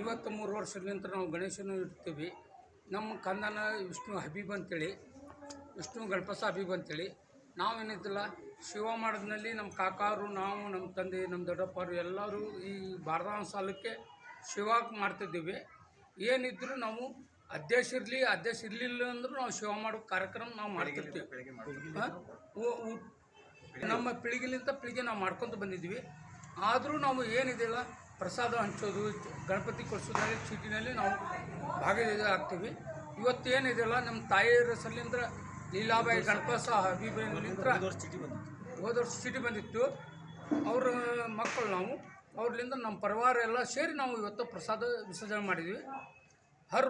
ಐವತ್ತ್ಮೂರು ವರ್ಷದಿಂದ ನಾವು ಗಣೇಶನ ಇಡ್ತೀವಿ. ನಮ್ಮ ಕಂದನ ವಿಷ್ಣು ಹಬೀಬ್ ಅಂತೇಳಿ ವಿಷ್ಣು ಗಣಪಸ ಹಬೀಬ್ ಅಂತೇಳಿ. ನಾವೇನಿದ್ದಿಲ್ಲ ಶಿವ ಮಾಡೋದ್ನಲ್ಲಿ ನಮ್ಮ ಕಾಕಾರು ನಾವು ನಮ್ಮ ತಂದೆ ನಮ್ಮ ದೊಡ್ಡಪ್ಪರು ಎಲ್ಲರೂ ಈ ಬಾರದಾನ ಸಾಲಕ್ಕೆ ಶಿವಕ್ಕೆ ಮಾಡ್ತಿದ್ದೀವಿ. ಏನಿದ್ರು ನಾವು ಅಧ್ಯಕ್ಷ ಇರಲಿ ಅಧ್ಯಕ್ಷ ಇರಲಿಲ್ಲ ಅಂದರೂ ನಾವು ಶಿವ ಮಾಡೋ ಕಾರ್ಯಕ್ರಮ ನಾವು ಮಾಡ್ತಿರ್ತೀವಿ. ನಮ್ಮ ಪೀಳಿಗೆಲಿಂದ ಪೀಳಿಗೆ ನಾವು ಮಾಡ್ಕೊತ ಬಂದಿದ್ವಿ ಆದರೂ ನಾವು ಏನಿದೆಯಲ್ಲ ಪ್ರಸಾದ ಹಂಚೋದು, ಗಣಪತಿ ಕೊಡಿಸೋದ್ರಲ್ಲಿ ಚೀಟಿನಲ್ಲಿ ನಾವು ಭಾಗವಹಿಸಿ ಆಗ್ತೀವಿ ಇವತ್ತು ಏನಿದೆಯಲ್ಲ ನಮ್ಮ ತಾಯಿಯರ ಸಲಿಂದ ಲೀಲಾಬಾಯಿ ಗಣಪಸ ಹಬೀಬಲಿಂತ್ರ ಹೋದ ವರ್ಷ ಚೀಟಿ ಬಂದಿತ್ತು. ಅವ್ರ ಮಕ್ಕಳು ನಾವು ಅವ್ರಲಿಂದ ನಮ್ಮ ಪರಿವಾರ ಎಲ್ಲ ಸೇರಿ ನಾವು ಇವತ್ತು ಪ್ರಸಾದ ವಿಸರ್ಜನೆ ಮಾಡಿದ್ವಿ. ಹರ್,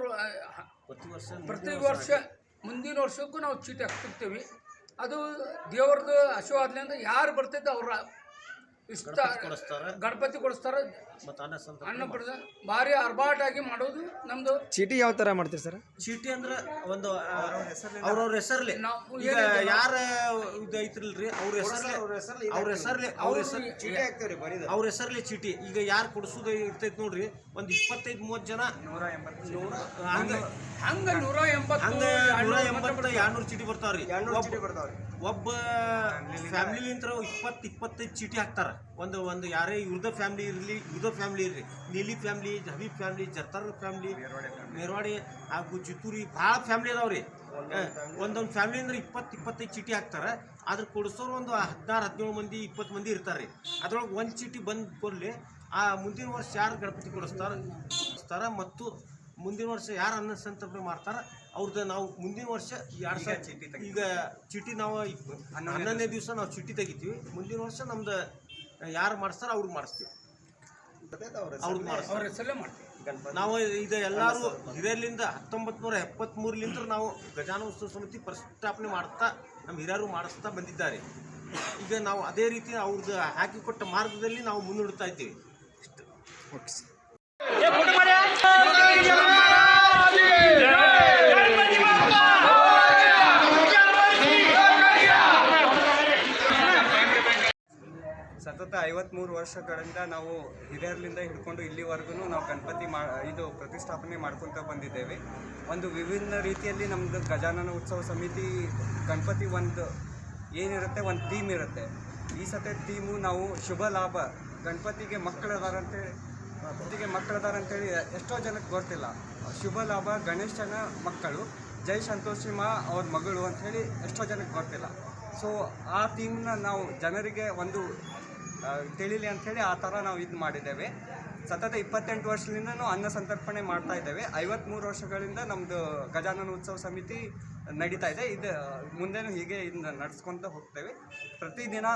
ಪ್ರತಿ ವರ್ಷ ಮುಂದಿನ ವರ್ಷಕ್ಕೂ ನಾವು ಚೀಟಿ ಹಾಕ್ತಿರ್ತೀವಿ. ಅದು ದೇವ್ರದ್ದು ಆಶೀರ್ವಾದದಿಂದ ಯಾರು ಬರ್ತೈತೆ ಅವ್ರ ಇಷ್ಟ ಗಣಪತಿ ಕೊಡಿಸ್ತಾರ. ಮತ್ತು ಅನ್ನ ಸಂತ ಅನ್ನ ಭಾರಿ ಅರ್ಬಾಟಾಗಿ ಮಾಡೋದು ನಮ್ದು. ಚೀಟಿ ಯಾವ ತರ ಮಾಡ್ತೀರಿ ಸರ್? ಚೀಟಿ ಅಂದ್ರೆ ಒಂದು ಅವ್ರವ್ರ ಹೆಸರ್ಲಿ ನಾವು ಈಗ ಯಾರ ಇದು ಐತ್ರಲ್ರಿ? ಅವ್ರ ಹೆಸರ್ಲಿ ಅವ್ರ ಹೆಸರ್ಲಿ ಅವ್ರ ಹೆಸರು ಚೀಟಿ ಹಾಕ್ತೇವ್ರಿ ಬರೀ ಅವ್ರ ಹೆಸರ್ಲಿ ಚೀಟಿ. ಈಗ ಯಾರು ಕೊಡಿಸೋದು ಇರ್ತೈತಿ ನೋಡ್ರಿ ಒಂದ್ ಇಪ್ಪತ್ತೈದು ಮೂವತ್ತು ಜನ ನೂರ ಎಂಬತ್ತು ನೂರ ಹಂಗ ಹಂಗ ನೂರ ಎಂಬತ್ತು ಹಂಗ ನೂರ ಎಂಬತ್ತು ಎರಡ್ನೂರು ಚೀಟಿ ಬರ್ತಾವ್ರಿ. ಎರಡ್ನೂರು ಚೀಟಿ ಬರ್ತಾವ್ರಿ. ಒಬ್ಬ ಫ್ಯಾಮಿಲಿಲಿಂತ್ರ ಇಪ್ಪತ್ತು ಇಪ್ಪತ್ತೈದು ಚೀಟಿ ಹಾಕ್ತಾರೆ. ಒಂದು ಒಂದು ಯಾರೇ ಇವ್ರದ ಫ್ಯಾಮಿಲಿ ಇರಲಿ ಇವ್ರದ ಫ್ಯಾಮಿಲಿ ಇರಲಿ. Neeli family Habib family Jartar family Merwadi ಹಾಗೂ ಚಿತ್ತೂರಿ ಭಾಳ ಫ್ಯಾಮಿಲಿ ಅದಾವ್ರಿ. ಒಂದೊಂದು ಫ್ಯಾಮಿಲಿ. ಅಂದ್ರೆ ಇಪ್ಪತ್ತು ಇಪ್ಪತ್ತೈದು ಚೀಟಿ ಹಾಕ್ತಾರೆ. ಅದ್ರ ಕೊಡಿಸೋರು ಒಂದು ಹದಿನಾರು ಹದಿನೇಳು ಮಂದಿ ಇಪ್ಪತ್ತು ಮಂದಿ ಇರ್ತಾರೆ ಅದ್ರೊಳಗೆ ಒಂದು ಚೀಟಿ ಬಂದು ಕೊಡ್ಲಿ. ಆ ಮುಂದಿನ ವರ್ಷ ಯಾರು ಗಣಪತಿ ಕೊಡಿಸ್ತಾರೆ ಕೊಡಿಸ್ತಾರ ಮತ್ತು ಮುಂದಿನ ವರ್ಷ ಯಾರು ಅನ್ನ ಸಂತರ್ಪಣೆ ಮಾಡ್ತಾರ. ಅವ್ರದ್ದು ನಾವು ಮುಂದಿನ ವರ್ಷ ಎರಡು ಸಾವಿರ ಚೀಟಿ ಈಗ ಚೀಟಿ ನಾವು ಇಪ್ಪ- ಹನ್ನೊಂದನೇ ದಿವಸ. ನಾವು ಚೀಟಿ ತೆಗಿತೀವಿ. ಮುಂದಿನ ವರ್ಷ ನಮ್ದು ಯಾರು ಮಾಡಿಸ್ತಾರ ಅವ್ರಿಗೆ ಮಾಡಿಸ್ತೀವಿ. ಅವ್ರಿಗೆ ನಾವು ಇದು ಎಲ್ಲರೂ ಹಿರಿಯರ್ಲಿಂದ ಹತ್ತೊಂಬತ್ತು ನೂರ ಎಪ್ಪತ್ತ್ಮೂರಲಿಂದ ನಾವು ಗಜಾನೋತ್ಸವ ಸಮಿತಿ ಪ್ರಸ್ತಾಪನೆ ಮಾಡ್ತಾ ನಮ್ಮ ಹಿರಿಯರು ಮಾಡಿಸ್ತಾ ಬಂದಿದ್ದಾರೆ. ಈಗ ನಾವು ಅದೇ ರೀತಿ ಅವ್ರದ್ದು ಹಾಕಿಕೊಟ್ಟ ಮಾರ್ಗದಲ್ಲಿ ನಾವು ಮುನ್ನಡೆತಾ ಇದ್ದೀವಿ. Okay sir. ಸತತ ಐವತ್ಮೂರು ವರ್ಷಗಳಿಂದ ನಾವು ಹಿರಿಯರ್ಲಿಂದ ಹಿಡ್ಕೊಂಡು ಇಲ್ಲಿವರೆಗೂ ನಾವು ಗಣಪತಿ ಮಾ, ಇದು ಪ್ರತಿಷ್ಠಾಪನೆ ಮಾಡ್ಕೊತ ಬಂದಿದ್ದೇವೆ. ಒಂದು ವಿಭಿನ್ನ ರೀತಿಯಲ್ಲಿ ನಮ್ಮದು ಗಜಾನನ ಉತ್ಸವ ಸಮಿತಿ ಗಣಪತಿ ಒಂದು ಏನಿರುತ್ತೆ, ಒಂದು ಥೀಮ್ ಇರುತ್ತೆ. ಈ ಸತಿ ಥೀಮು ನಾವು ಶುಭ ಲಾಭ, ಗಣಪತಿಗೆ ಮಕ್ಕಳದಾರಂತೇಳಿ ಮಕ್ಕಳಿದ್ದಾರೆ ಮಕ್ಕಳದಾರಂತೇಳಿ ಎಷ್ಟೋ ಜನಕ್ಕೆ ಗೊತ್ತಿಲ್ಲ. ಶುಭ ಲಾಭ, ಗಣೇಶನ ಮಕ್ಕಳು, ಜೈ ಸಂತೋಷಿಮಾ ಅವ್ರ ಮಗಳು ಅಂಥೇಳಿ ಎಷ್ಟೋ ಜನಕ್ಕೆ ಗೊತ್ತಿಲ್ಲ. ಸೊ ಆ ಥೀಮ್ನ ನಾವು ಜನರಿಗೆ ಒಂದು ತಿಳಿಲಿ ಅಂಥೇಳಿ ಆ ಥರ ನಾವು ಇದು ಮಾಡಿದ್ದೇವೆ. ಸತತ ಇಪ್ಪತ್ತೆಂಟು ವರ್ಷದಿಂದನೂ ಅನ್ನ ಸಂತರ್ಪಣೆ ಮಾಡ್ತಾ ಇದ್ದೇವೆ. ಐವತ್ತ್ಮೂರು ವರ್ಷಗಳಿಂದ ನಮ್ಮದು ಗಜಾನನ ಉತ್ಸವ ಸಮಿತಿ ನಡೀತಾ ಇದೆ. ಇದು, ಮುಂದೆನೂ ಹೀಗೆ ಇದನ್ನ ನಡೆಸ್ಕೊತ ಹೋಗ್ತೇವೆ. ಪ್ರತಿದಿನ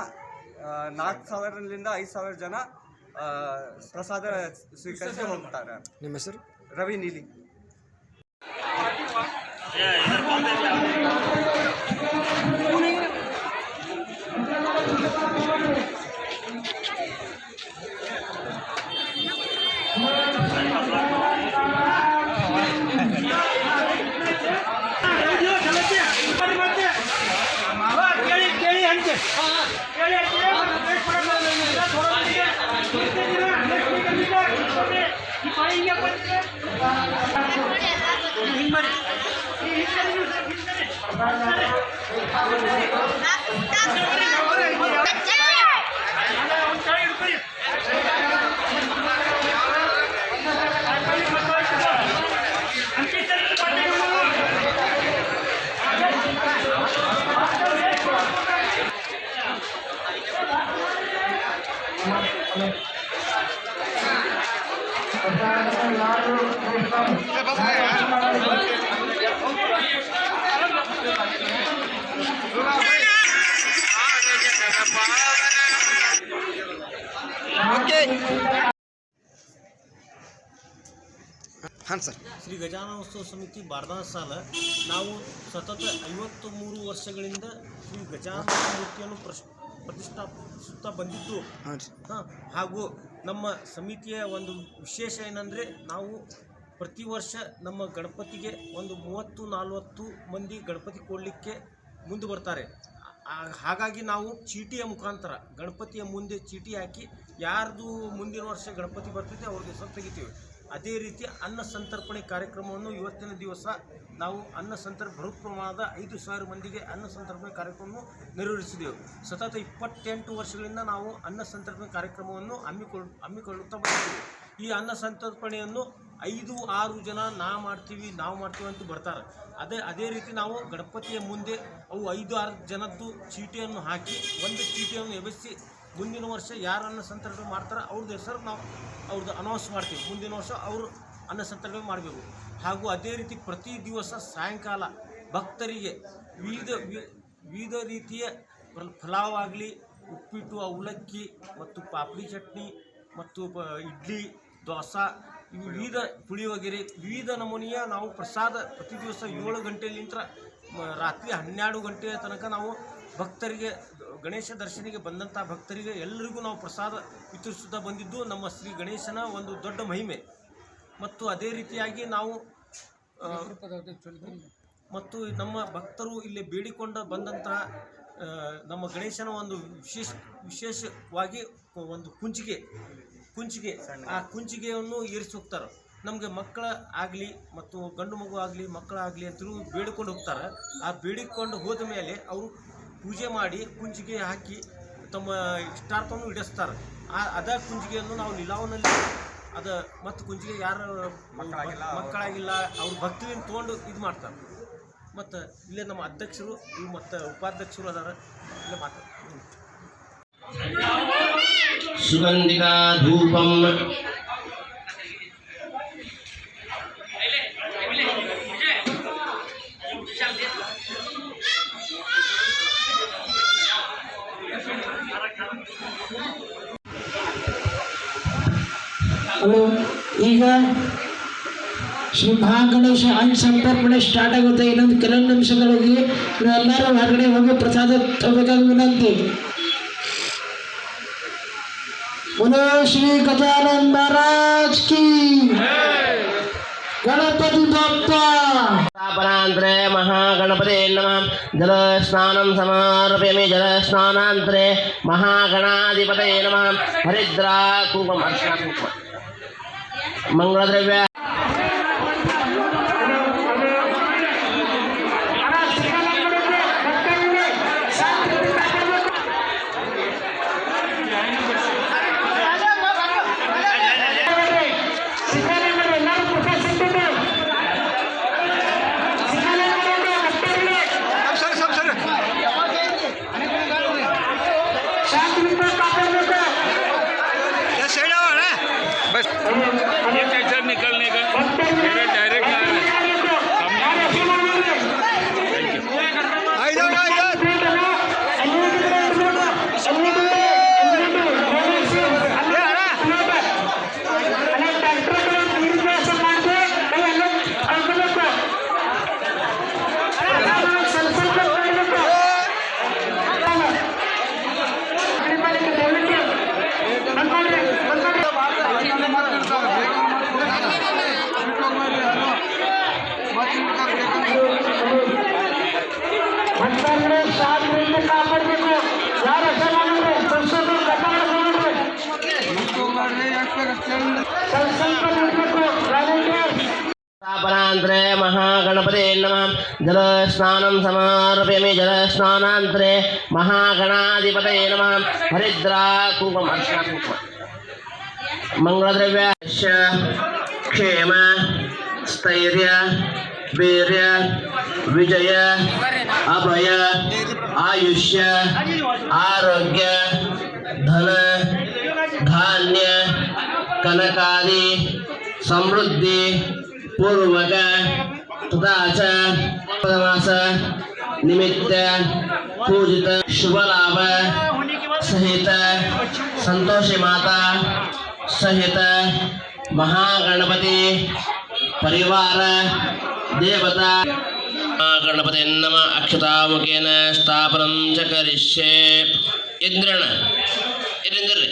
ನಾಲ್ಕು ಸಾವಿರದಿಂದ ಐದು ಸಾವಿರ ಜನ ಪ್ರಸಾದ ಸ್ವೀಕರಿಸಿ ಹೋಗ್ತಾರೆ. ನಿಮ್ಮ ಹೆಸರು? ರವಿ ನೀಲಿ. बस ಹಾಂ ಸರ್. ಶ್ರೀ ಗಜಾನೋತ್ಸವ ಸಮಿತಿ ಬಾರ್ದಾನ ಸಾಲ. ನಾವು ಸತತ ಐವತ್ತು ಮೂರು ವರ್ಷಗಳಿಂದ ಶ್ರೀ ಗಜಾನ ಮೂರ್ತಿಯನ್ನು ಪ್ರಶ್ ಪ್ರತಿಷ್ಠಾಪಿಸುತ್ತಾ ಬಂದಿದ್ದು. ಹಾಂ ಹಾಗೂ ನಮ್ಮ ಸಮಿತಿಯ ಒಂದು ವಿಶೇಷ ಏನಂದರೆ ನಾವು ಪ್ರತಿ ವರ್ಷ ನಮ್ಮ ಗಣಪತಿಗೆ ಒಂದು ಮೂವತ್ತು ನಲ್ವತ್ತು ಮಂದಿ ಗಣಪತಿ ಕೊಡಲಿಕ್ಕೆ ಮುಂದೆ ಬರ್ತಾರೆ. ಹಾಗಾಗಿ ನಾವು ಚೀಟಿಯ ಮುಖಾಂತರ, ಗಣಪತಿಯ ಮುಂದೆ ಚೀಟಿ ಹಾಕಿ ಯಾರ್ದು ಮುಂದಿನ ವರ್ಷ ಗಣಪತಿ ಬರ್ತೈತೆ ಅವ್ರಿಗೆ ಹೆಸರು ತೆಗಿತೀವಿ. ಅದೇ ರೀತಿ ಅನ್ನ ಸಂತರ್ಪಣೆ ಕಾರ್ಯಕ್ರಮವನ್ನು ಇವತ್ತಿನ ದಿವಸ ನಾವು ಅನ್ನ ಸಂತರ್ ಬೃಹತ್ ಪ್ರಮಾಣದ ಐದು ಸಾವಿರ ಮಂದಿಗೆ ಅನ್ನ ಸಂತರ್ಪಣೆ ಕಾರ್ಯಕ್ರಮವನ್ನು ನೆರವೇರಿಸಿದೆವು. ಸತತ ಇಪ್ಪತ್ತೆಂಟು ವರ್ಷಗಳಿಂದ ನಾವು ಅನ್ನ ಸಂತರ್ಪಣೆ ಕಾರ್ಯಕ್ರಮವನ್ನು ಹಮ್ಮಿಕೊಳ್ಳ ಹಮ್ಮಿಕೊಳ್ಳುತ್ತಾ ಬಂದಿದ್ದೇವೆ. ಈ ಅನ್ನ ಸಂತರ್ಪಣೆಯನ್ನು ಐದು ಆರು ಜನ ನಾ ಮಾಡ್ತೀವಿ, ನಾವು ಮಾಡ್ತೀವಿ ಅಂತ ಬರ್ತಾರೆ. ಅದೇ ಅದೇ ರೀತಿ ನಾವು ಗಣಪತಿಯ ಮುಂದೆ ಅವು ಐದು ಆರು ಜನದ್ದು ಚೀಟಿಯನ್ನು ಹಾಕಿ, ಒಂದು ಚೀಟಿಯನ್ನು ಎಬ್ಬಿಸಿ ಮುಂದಿನ ವರ್ಷ ಯಾರು ಅನ್ನ ಸಂತರ್ಪಣೆ ಮಾಡ್ತಾರೆ ಅವ್ರದ್ದು ಹೆಸರು ನಾವು ಅವ್ರದ್ದು ಅನೌನ್ಸ್ ಮಾಡ್ತೀವಿ. ಮುಂದಿನ ವರ್ಷ ಅವರು ಅನ್ನ ಸಂತರ್ಪಣೆ ಮಾಡಬೇಕು. ಹಾಗೂ ಅದೇ ರೀತಿ ಪ್ರತಿ ದಿವಸ ಸಾಯಂಕಾಲ ಭಕ್ತರಿಗೆ ವಿವಿಧ ವಿವಿಧ ರೀತಿಯ ಫಲಾವಾಗಲಿ ಉಪ್ಪಿಟ್ಟು, ಅವಲಕ್ಕಿ ಮತ್ತು ಪಾಪಡಿ ಚಟ್ನಿ ಮತ್ತು ಇಡ್ಲಿ ಇವು ವಿವಿಧ ಪುಳಿಯೋಗರೆ, ವಿವಿಧ ನಮೂನೆಯ ನಾವು ಪ್ರಸಾದ ಪ್ರತಿ ದಿವಸ ಏಳು ಗಂಟೆಲಿಂತ್ರ, ಮ- ರಾತ್ರಿ ಹನ್ನೆರಡು ಗಂಟೆಯ ತನಕ ನಾವು ಭಕ್ತರಿಗೆ, ಗಣೇಶ ದರ್ಶನಿಗೆ ಬಂದಂಥ ಭಕ್ತರಿಗೆ ಎಲ್ಲರಿಗೂ ನಾವು ಪ್ರಸಾದ ವಿತರಿಸುತ್ತಾ ಬಂದಿದ್ದು ನಮ್ಮ ಶ್ರೀ ಗಣೇಶನ ಒಂದು ದೊಡ್ಡ ಮಹಿಮೆ. ಮತ್ತು ಅದೇ ರೀತಿಯಾಗಿ ನಾವು ಮತ್ತು ನಮ್ಮ ಭಕ್ತರು ಇಲ್ಲಿ ಬೇಡಿಕೊಂಡು ಬಂದಂತಹ ನಮ್ಮ ಗಣೇಶನ ಒಂದು ವಿಶೇಷ, ವಿಶೇಷವಾಗಿ ಒಂದು ಕುಂಚಿಗೆ ಕುಂಚಿಗೆ ಆ ಕುಂಚಿಗೆಯನ್ನು ಏರಿಸಿ ಹೋಗ್ತಾರೆ. ನಮಗೆ ಮಕ್ಕಳ ಆಗಲಿ ಮತ್ತು ಗಂಡು ಮಗು ಆಗಲಿ ಮಕ್ಕಳಾಗಲಿ ಅಂತಲೂ ಬೇಡಿಕೊಂಡು ಹೋಗ್ತಾರೆ. ಆ ಬೇಡಿಕೊಂಡು ಹೋದ ಮೇಲೆ ಅವರು ಪೂಜೆ ಮಾಡಿ ಕುಂಚಿಗೆ ಹಾಕಿ ತಮ್ಮ ಇಷ್ಟಾರ್ಥವನ್ನು ಈಡೇರಿಸ್ತಾರೆ. ಆ ಅದ ಕುಂಜಿಗೆಯನ್ನು ನಾವು ನಿಲಾವನಲ್ಲಿ ಅದ ಮತ್ತು ಕುಂಜಿಗೆ ಯಾರು ಮಕ್ಕಳಾಗಿಲ್ಲ ಅವ್ರ. ಭಕ್ತಿಯನ್ನು ತೊಗೊಂಡು ಇದು ಮಾಡ್ತಾರೆ. ಮತ್ತು ಇಲ್ಲೇ ನಮ್ಮ ಅಧ್ಯಕ್ಷರು ಮತ್ತು ಉಪಾಧ್ಯಕ್ಷರು ಅದಾರ ಇಲ್ಲೇ ಮಾತಾಡ್ತಾರೆ. सुगन्धिका धूपम् ಹಲೋ ಈಗ ಶ್ರೀ ಮಹಾಗಣೇಶ ಅನ್ನ ಸಂತರ್ಪಣೆ ಸ್ಟಾರ್ಟ್ ಆಗುತ್ತೆ ಇನ್ನೊಂದು ಕೆಲವೊಂದು ನಿಮಿಷಗಳಿಗೆ ನೀವೆಲ್ಲರೂ ಹೊರಗಡೆ ಹೋಗಿ ಪ್ರಸಾದ ತಗೋಬೇಕಾಗಿ ವಿನಂತಿ बोलो श्री गजानन महाराज की। गणपति स्थापनान्तरे महागणपते नमः। जलस्नानं समार्पयामि जलस्नानान्तरे महागणाधिपते नमः। हरिद्रा कुङ्कुम कुङ्कुम मङ्गलद्रव्य स्थापनान्तरे महागणपते नमः। जलस्नानं समार्पयामि जलस्नानान्तरे महागणाधिपतये नमः। हरिद्रा कुङ्कुम अर्चना कुङ्कुम मङ्गलद्रव्यस्य क्षेम, स्थैर्य, वीर्य, विजय, अभय, आयुष्य, आरोग्य, धन, धान्य ಕನಕಾದಿ ಸಮೃದ್ಧಿ ಪೂರ್ವಕ ತಥಾ ಚ ಮಾಸ ನಿಮಿತ್ತ ಪೂಜಿತ ಶುಭ ಲಾಭ ಸಹಿತ ಸಂತೋಷಿ ಮಾತಾ ಸಹಿತ ಮಹಾಗಣಪತಿ ಪರಿವಾರ ದೇವತಾ ಗಣಪತಿ ನಮ ಅಕ್ಷತಾಮುಖೇನ ಸ್ಥಾಪನಂ ಚ ಕರಿಷ್ಯೆ ಎದ್ರಣ ಎದ್ರಿ